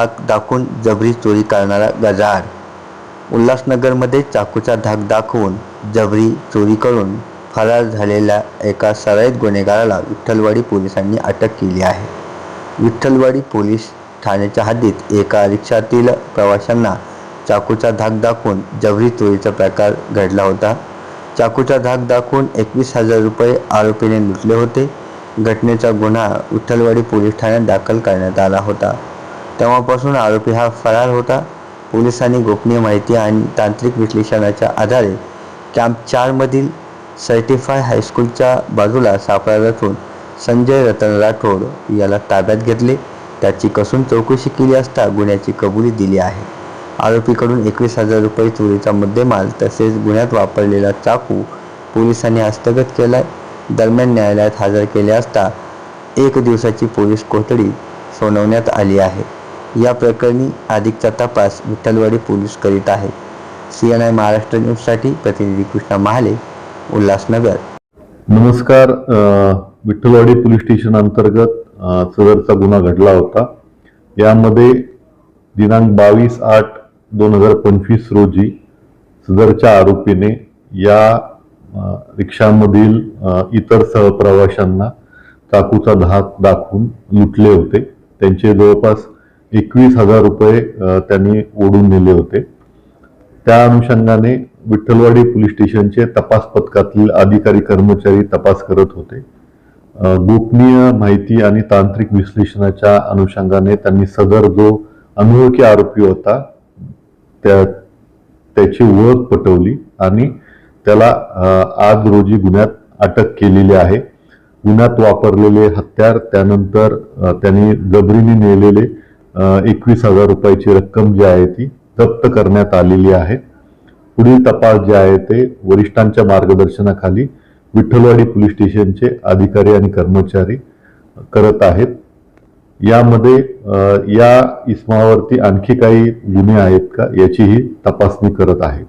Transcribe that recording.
धाक दाखवून जबरी चोरी करणारा गजाआड उल्हासनगरमध्ये चाकूचा धाक दाखवून जबरी चोरी करून फरार झालेल्या एका सराईत गुन्हेगाराला विठ्ठलवाडी पोलिसांनी अटक केली आहे. विठ्ठलवाडी पोलीस ठाण्याच्या हद्दीत एका रिक्षातील प्रवाशांना चाकूचा धाक दाखवून जबरी चोरीचा प्रकार घडला होता. चाकूचा धाक दाखवून एकवीस हजार रुपये आरोपीने लुटले होते. घटनेचा गुन्हा विठ्ठलवाडी पोलीस ठाण्यात दाखल करण्यात आला होता. तेव्हापासून आरोपी हा फरार होता. पोलिसांनी गोपनीय माहिती आणि तांत्रिक विश्लेषणाच्या आधारे कॅम्प चारमधील सर्टिफाय हायस्कूलच्या बाजूला सापळा रचून संजय रतन राठोड याला ताब्यात घेतले. त्याची कसून चौकशी केली असता गुन्ह्याची कबुली दिली आहे. आरोपीकडून एकवीस हजार रुपये चोरीचा मुद्देमाल तसेच गुन्ह्यात वापरलेला चाकू पोलिसांनी हस्तगत केला दरम्यान न्यायालयात हजर केले असता एक दिवसाची पोलीस कोठडी सोनवण्यात आली आहे. या प्रकरणी अधिकचा तपास विठ्ठलवाडी पोलीस करीत आहेत सी एन आय महाराष्ट्र न्यूजसाठी प्रतिनिधी कृष्णा महाले उल्हासनगर. नमस्कार विठ्ठलवाडी पोलीस स्टेशन अंतर्गत सदरचा गुन्हा घडला होता. यामध्ये दिनांक बावीस आठ दोन हजार पंचवीस रोजी सदरच्या आरोपीने या रिक्षामधील इतर सहप्रवाशांना चाकूचा धाक दाखवून लुटले होते. त्यांचे जवळपास एकवीस हजार रुपये त्यांनी ओढून नेले होते. त्या अनुषंगाने विठ्ठलवाडी पोलीस स्टेशनचे तपास पथकातील अधिकारी कर्मचारी तपास करत होते. गोपनीय माहिती आणि तांत्रिक विश्लेषणाच्या अनुषंगाने त्यांनी सदर जो अनोळखी आरोपी होता त्या त्याची ओळख पटवली आणि त्याला आज रोजी गुन्ह्यात अटक केलेली आहे. गुन्ह्यात वापरलेले हत्यार त्यानंतर त्यांनी जबरीने नेलेले एकवीस हजार रुपयाची रक्कम जी आहे ती जप्त करण्यात आलेली आहे. पुढील तपास जे आहे ते वरिष्ठांच्या मार्गदर्शनाखाली विठ्ठलवाडी पोलीस स्टेशनचे अधिकारी आणि कर्मचारी करत आहेत. यामध्ये या इसमावरती आणखी काही गुन्हे आहेत का याचीही तपासणी करत आहे